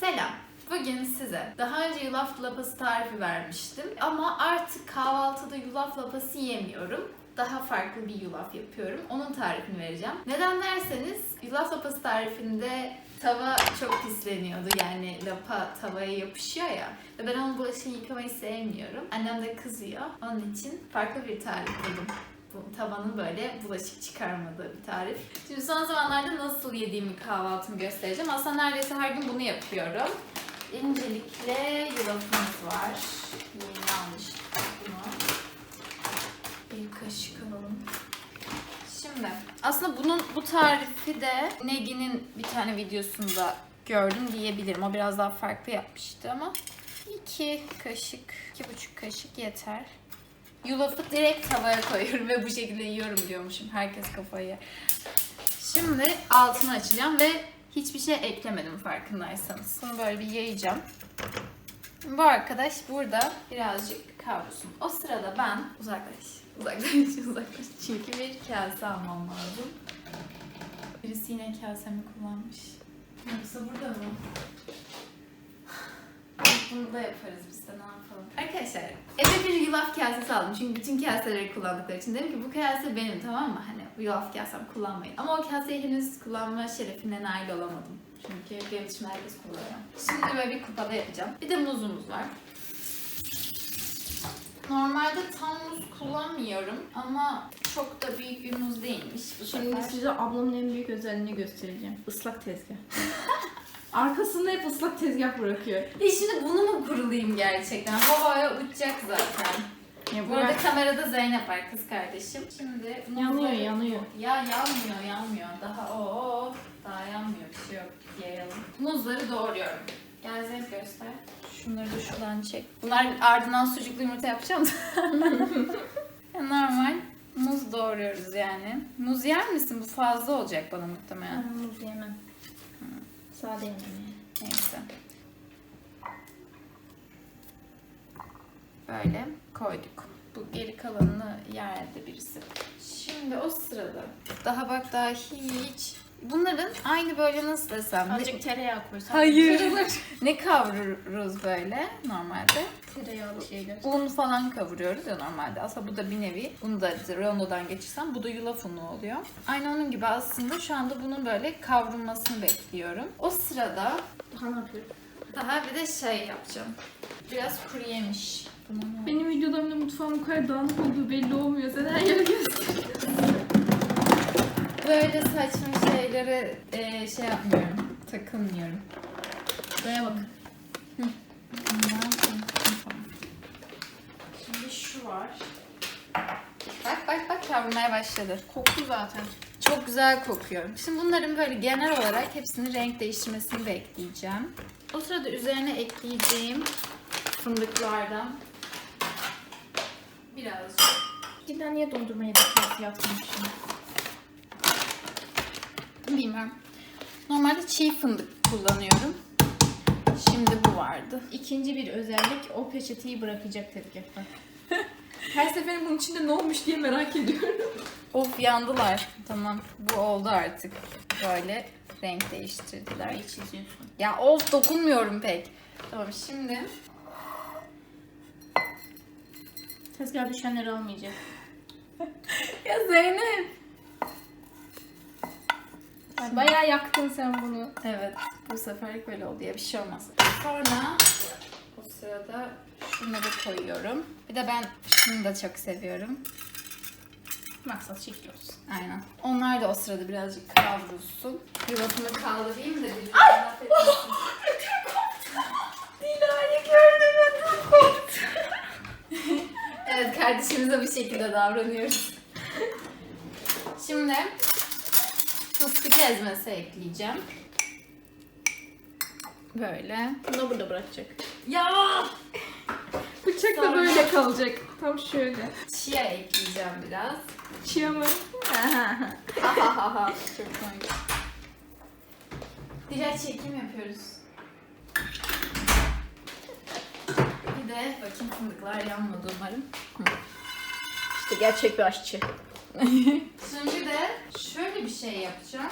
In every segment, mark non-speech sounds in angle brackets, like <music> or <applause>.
Selam. Bugün size daha önce yulaf lapası tarifi vermiştim ama artık kahvaltıda yulaf lapası yemiyorum. Daha farklı bir yulaf yapıyorum. Onun tarifini vereceğim. Neden derseniz yulaf lapası tarifinde tava çok pisleniyordu. Yani lapa tavaya yapışıyor ya. Ve ben onun bulaşığını yıkamayı sevmiyorum. Annem de kızıyor. Onun için farklı bir tarif buldum. Tavanın böyle bulaşık çıkarmadığı bir tarif. Şimdi son zamanlarda nasıl yediğimi kahvaltımı göstereceğim. Aslında neredeyse her gün bunu yapıyorum. İncelikle yulafımız var. Yeni almıştık. Bir kaşık alalım. Şimdi aslında bunun bu tarifi de Negi'nin bir tane videosunda gördüm diyebilirim. O biraz daha farklı yapmıştı ama iki kaşık, iki buçuk kaşık yeter. Yulafı direkt tavaya koyuyorum ve bu şekilde yiyorum diyormuşum. Herkes kafayı. Şimdi altını açacağım ve hiçbir şey eklemedim farkındaysanız. Bunu böyle bir yayacağım. Bu arkadaş burada birazcık kavrulsun. O sırada ben uzaklaş, uzaklaş, <laughs> uzaklaş. Çünkü bir kase almam lazım. Birisi yine kasemi kullanmış. Yoksa burada mı? Bunu da yaparız biz de ne yapalım. Arkadaşlar eve bir yulaf kasesi aldım. Çünkü bütün kaseleri kullandıkları için dedim ki bu kase benim tamam mı? Hani yulaf kasem kullanmayın. Ama o kaseyi henüz kullanma şerefine nail olamadım. Çünkü benim için herkes kullanıyor. Şimdi böyle bir kupada yapacağım. Bir de muzumuz var. Normalde tam muz kullanmıyorum ama çok da büyük bir muz değilmiş bu Şimdi sefer. size ablamın en büyük özelliğini göstereceğim. Islak tezgah. <laughs> Arkasında hep ıslak tezgah bırakıyor. E şimdi bunu mu kurulayım gerçekten? Havaya uçacak zaten. Ya Bu arada kamerada Zeynep var kız kardeşim. Şimdi Yanıyor, muzları- yanıyor. Ya yanmıyor yanmıyor. Daha o daha yanmıyor bir şey yok. Yayalım. Muzları doğruyorum. Gel Zeynep göster. Şunları da şuradan çek. Bunlar ardından sucuklu yumurta yapacağım <laughs> Normal muz doğruyoruz yani. Muz yer misin? Bu fazla olacak bana muhtemelen. Ben muz yemem. Sade yani. Neyse. Böyle koyduk. Bu geri kalanını yerdi birisi. Şimdi o sırada daha bak daha hiç bunların aynı böyle nasıl desem Azıcık tereyağı koysan. Hayır. ne kavururuz böyle normalde? Tereyağlı şeyler. Un falan kavuruyoruz ya normalde. Aslında bu da bir nevi. Bunu da rondodan geçirsem bu da yulaf unu oluyor. Aynı onun gibi aslında şu anda bunun böyle kavrulmasını bekliyorum. O sırada Daha ne yapıyorum? daha bir de şey yapacağım. Biraz kuru yemiş. Bunu Benim videolarımda mutfağım bu kadar dağınık olduğu belli olmuyor. Sen her yeri gösteriyorsun. Böyle saçma şeylere e, şey yapmıyorum. Takılmıyorum. Buraya bak. Ne yapayım? Şimdi şu var. Bak bak bak kavrulmaya başladı. Koktu zaten. Çok güzel kokuyor. Şimdi bunların böyle genel olarak hepsinin renk değiştirmesini bekleyeceğim. O sırada üzerine ekleyeceğim fındıklardan birazcık. Cidden niye dondurma yedekleri yaptırmışım? Bilmem. Normalde çiğ fındık kullanıyorum. Şimdi bu vardı. İkinci bir özellik o peçeteyi bırakacak tezgahta. <laughs> Her seferin bunun içinde ne olmuş diye merak ediyorum. Of yandılar. Tamam. Bu oldu artık. Böyle renk değiştirdiler. Neyi çiziyorsun? Ya of dokunmuyorum pek. Tamam şimdi Tezgah düşenleri almayacak. <laughs> Ya Zeynep. Bayağı yaktın sen bunu. Evet, bu seferlik böyle oldu ya bir şey olmaz. Sonra o sırada şunları koyuyorum. Bir de ben şunu da çok seviyorum. Maksat çift olsun. Aynen. Onlar da o sırada birazcık kavrulsun. Yuvasını kaldırayım da bir laf etmesin. Dilara'yı gördüm ödüm koptu. <laughs> evet kardeşimize bu şekilde davranıyoruz. Şimdi fıstık ezmesi ekleyeceğim. Böyle. Bunu burada bırakacak. Ya! Bıçak Sonra- da böyle kalacak. Tam şöyle. Chia ekleyeceğim biraz. Çiğ mı? Ahahaha. <laughs> Çok komik. Diğer çekim yapıyoruz. Bir de bakayım fındıklar yanmadı umarım. işte gerçek bir aşçı. Şimdi de şöyle bir şey yapacağım.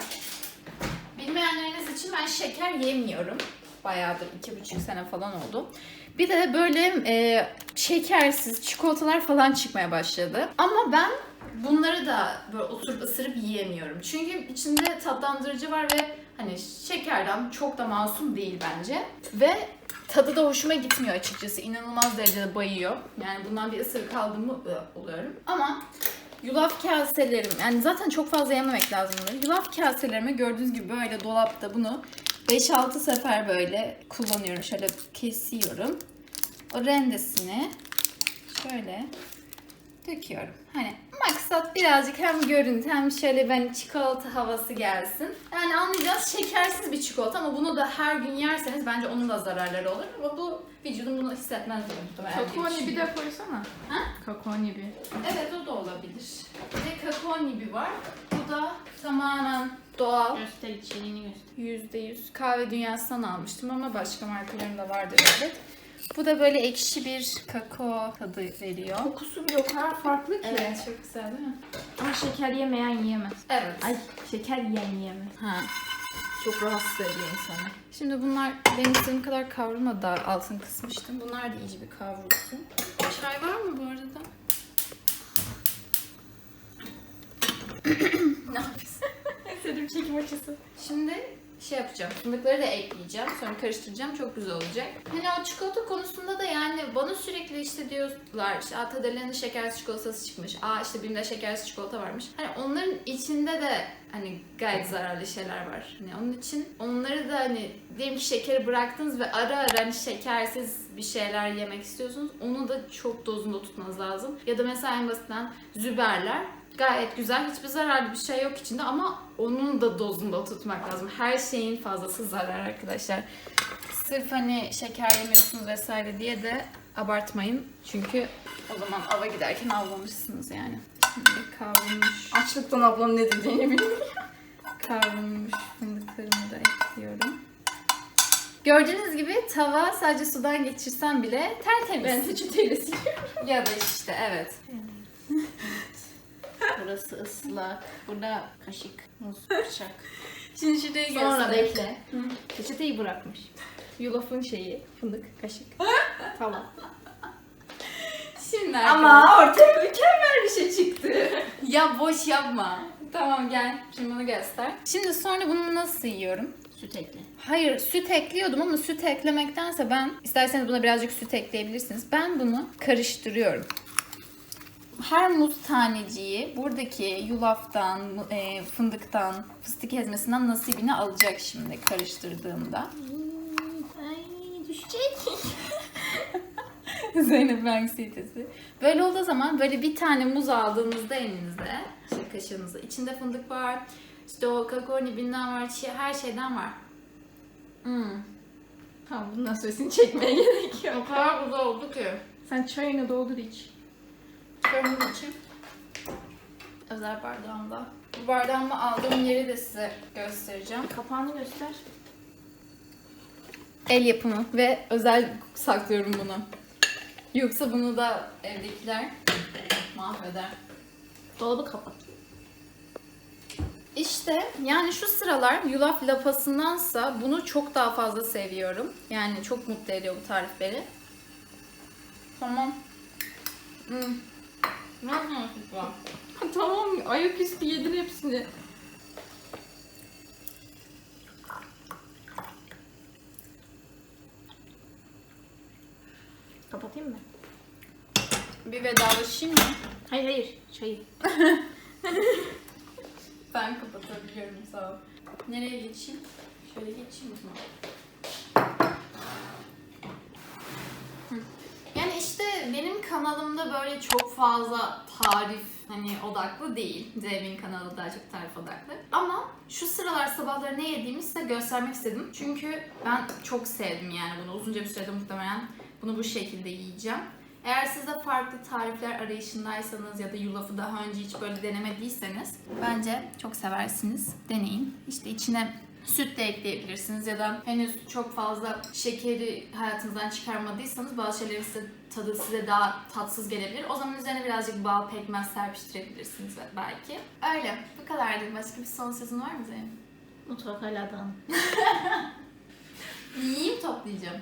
Bilmeyenleriniz için ben şeker yemiyorum. Bayağıdır iki buçuk sene falan oldu. Bir de böyle e, şekersiz çikolatalar falan çıkmaya başladı. Ama ben bunları da böyle oturup ısırıp yiyemiyorum. Çünkü içinde tatlandırıcı var ve hani şekerden çok da masum değil bence. Ve tadı da hoşuma gitmiyor açıkçası. İnanılmaz derecede bayıyor. Yani bundan bir ısırık aldım mı ı, oluyorum. Ama yulaf kaselerim, yani zaten çok fazla yememek lazım bunları. Yulaf kaselerimi gördüğünüz gibi böyle dolapta bunu 5-6 sefer böyle kullanıyorum. Şöyle kesiyorum. O rendesini şöyle döküyorum. Hani maksat birazcık hem görüntü hem şöyle ben çikolata havası gelsin. Yani anlayacağız şekersiz bir çikolata ama bunu da her gün yerseniz bence onun da zararları olur. Ama bu vücudum bunu hissetmez diye muhtemelen. Kakao nibi de koysana. Ha? Kakao nibi. Evet o da olabilir. Bir de kakao nibi var. Bu da tamamen doğal. Göster içeriğini göster. %100 kahve dünyasından almıştım ama başka markalarım da vardır elbet. Bu da böyle ekşi bir kakao tadı veriyor. Kokusu bile o kadar farklı ki. Evet çok güzel değil mi? Ama şeker yemeyen yiyemez. Evet. Ay şeker yiyen yiyemez. Ha. Çok rahatsız ediyor insanı. Şimdi bunlar benim istediğim kadar kavrulmadı da altını kısmıştım. Bunlar da iyice bir kavrulsun. Çay var mı bu arada? ne yapıyorsun? <laughs> Sevdiğim çekim açısı. Şimdi şey yapacağım. Fındıkları da ekleyeceğim. Sonra karıştıracağım. Çok güzel olacak. Hani o çikolata konusunda da yani bana sürekli işte diyorlar işte Aa, Tadele'nin şekersiz çikolatası çıkmış. Aa işte Bim'de şekersiz çikolata varmış. Hani onların içinde de hani gayet zararlı şeyler var. Hani onun için onları da hani diyelim ki şekeri bıraktınız ve ara ara hani şekersiz bir şeyler yemek istiyorsunuz. Onu da çok dozunda tutmanız lazım. Ya da mesela en basitinden züberler gayet güzel. Hiçbir zararlı bir şey yok içinde ama onun da dozunda tutmak lazım. Her şeyin fazlası zarar arkadaşlar. Sırf hani şeker yemiyorsunuz vesaire diye de abartmayın. Çünkü o zaman ava giderken avlanırsınız yani. Şimdi kavrulmuş, Açlıktan ablam ne dediğini bilmiyor. kavrulmuş fındıklarımı da ekliyorum. Gördüğünüz gibi tava sadece sudan geçirsem bile tertemiz. Ben peçeteyle siliyorum. Ya da işte evet. Burası ıslak. Burada kaşık, muz, bıçak. Şimdi şurayı Sonra göstereyim. bekle. Peçeteyi bırakmış. Yulafın şeyi, fındık, kaşık. <laughs> tamam. Şimdi Ama ortaya mükemmel bir şey çıktı. <laughs> Ya boş yapma. Tamam gel. Şimdi bunu göster. Şimdi sonra bunu nasıl yiyorum? Süt ekle. Hayır süt ekliyordum ama süt eklemektense ben isterseniz buna birazcık süt ekleyebilirsiniz. Ben bunu karıştırıyorum. Her muz taneciği buradaki yulaftan, e, fındıktan, fıstık ezmesinden nasibini alacak şimdi karıştırdığımda. Ay düşecek. <laughs> Zeynep anksiyetesi. Böyle olduğu zaman böyle bir tane muz aldığınızda elinizde, işte kaşığınızda, içinde fındık var, işte o kakao nibinden var, çi- her şeyden var. Hmm. Tamam bundan sonrasını çekmeye <laughs> gerek yok. O kadar güzel oldu ki. Sen çayını doldur iç. Çıkarımın için özel bardağımda. Bu bardağımı aldığım yeri de size göstereceğim. Kapağını göster. El yapımı ve özel saklıyorum bunu. Yoksa bunu da evdekiler mahveder. Dolabı kapat. İşte yani şu sıralar yulaf lapasındansa bunu çok daha fazla seviyorum. Yani çok mutlu ediyor bu tarif beni. Tamam. Hmm. Ne yapıyorsun şu an? <laughs> tamam ayaküstü yedin hepsini. Kapatayım mı? Bir vedalaşayım mı? Hayır hayır çayı. <laughs> Ben kapatabiliyorum sağ ol. Nereye geçeyim? Şöyle geçeyim o zaman. Yani işte benim kanalımda böyle çok fazla tarif hani odaklı değil. Zeynep'in kanalı daha çok tarif odaklı. Ama şu sıralar sabahları ne yediğimi size göstermek istedim. Çünkü ben çok sevdim yani bunu. Uzunca bir sürede muhtemelen bunu bu şekilde yiyeceğim. Eğer siz de farklı tarifler arayışındaysanız ya da yulafı daha önce hiç böyle denemediyseniz bence çok seversiniz. Deneyin. İşte içine süt de ekleyebilirsiniz ya da henüz çok fazla şekeri hayatınızdan çıkarmadıysanız bazı şeylerin size, tadı size daha tatsız gelebilir. O zaman üzerine birazcık bal pekmez serpiştirebilirsiniz belki. Öyle. Bu kadardı. Başka bir son sözün var mı Zeynep? Mutfak hala dağınık. <laughs> Yiyeyim toplayacağım.